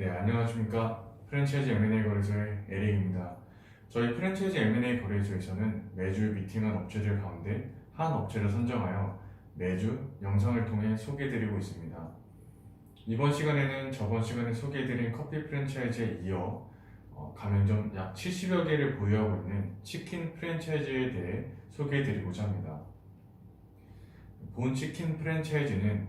네, 안녕하십니까. 프랜차이즈 M&A 거래소의 에릭입니다. 저희 프랜차이즈 M&A 거래소에서는 매주 미팅한 업체들 가운데 한 업체를 선정하여 매주 영상을 통해 소개해드리고 있습니다. 이번 시간에는 저번 시간에 소개해드린 커피 프랜차이즈에 이어 어, 가맹점 약 70여 개를 보유하고 있는 치킨 프랜차이즈에 대해 소개해드리고자 합니다. 본 치킨 프랜차이즈는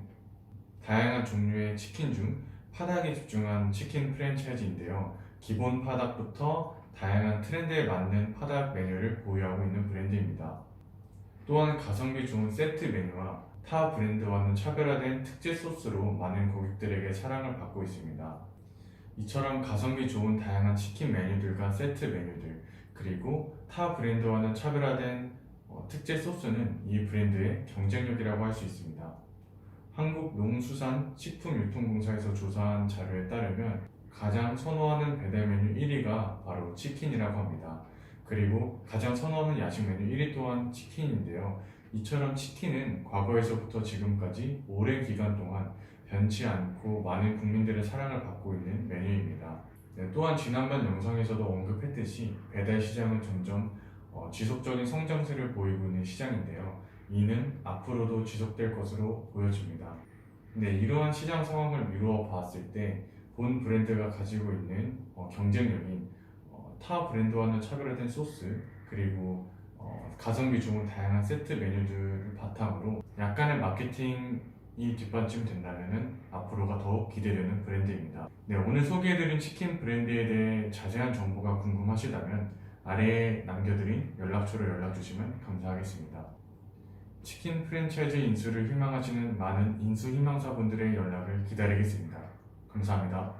다양한 종류의 치킨 중 파닭에 집중한 치킨 프랜차이즈인데요. 기본 파닭부터 다양한 트렌드에 맞는 파닭 메뉴를 보유하고 있는 브랜드입니다. 또한 가성비 좋은 세트 메뉴와 타 브랜드와는 차별화된 특제 소스로 많은 고객들에게 사랑을 받고 있습니다. 이처럼 가성비 좋은 다양한 치킨 메뉴들과 세트 메뉴들, 그리고 타 브랜드와는 차별화된 어, 특제 소스는 이 브랜드의 경쟁력이라고 할 수 있습니다. 한국농수산식품유통공사에서 조사한 자료에 따르면 가장 선호하는 배달 메뉴 1위가 바로 치킨이라고 합니다. 그리고 가장 선호하는 야식 메뉴 1위 또한 치킨인데요. 이처럼 치킨은 과거에서부터 지금까지 오랜 기간 동안 변치 않고 많은 국민들의 사랑을 받고 있는 메뉴입니다. 네, 또한 지난번 영상에서도 언급했듯이 배달 시장은 점점 어, 지속적인 성장세를 보이고 있는 시장인데요. 이는 앞으로도 지속될 것으로 보여집니다. 네, 이러한 시장 상황을 미루어 봤을 때 본 브랜드가 가지고 있는 어, 경쟁력인 어, 타 브랜드와는 차별화된 소스 그리고 어, 가성비 좋은 다양한 세트 메뉴들을 바탕으로 약간의 마케팅이 뒷받침 된다면 앞으로가 더욱 기대되는 브랜드입니다. 네, 오늘 소개해드린 치킨 브랜드에 대해 자세한 정보가 궁금하시다면 아래에 남겨드린 연락처로 연락 주시면 감사하겠습니다. 치킨 프랜차이즈 인수를 희망하시는 많은 인수 희망사분들의 연락을 기다리겠습니다. 감사합니다.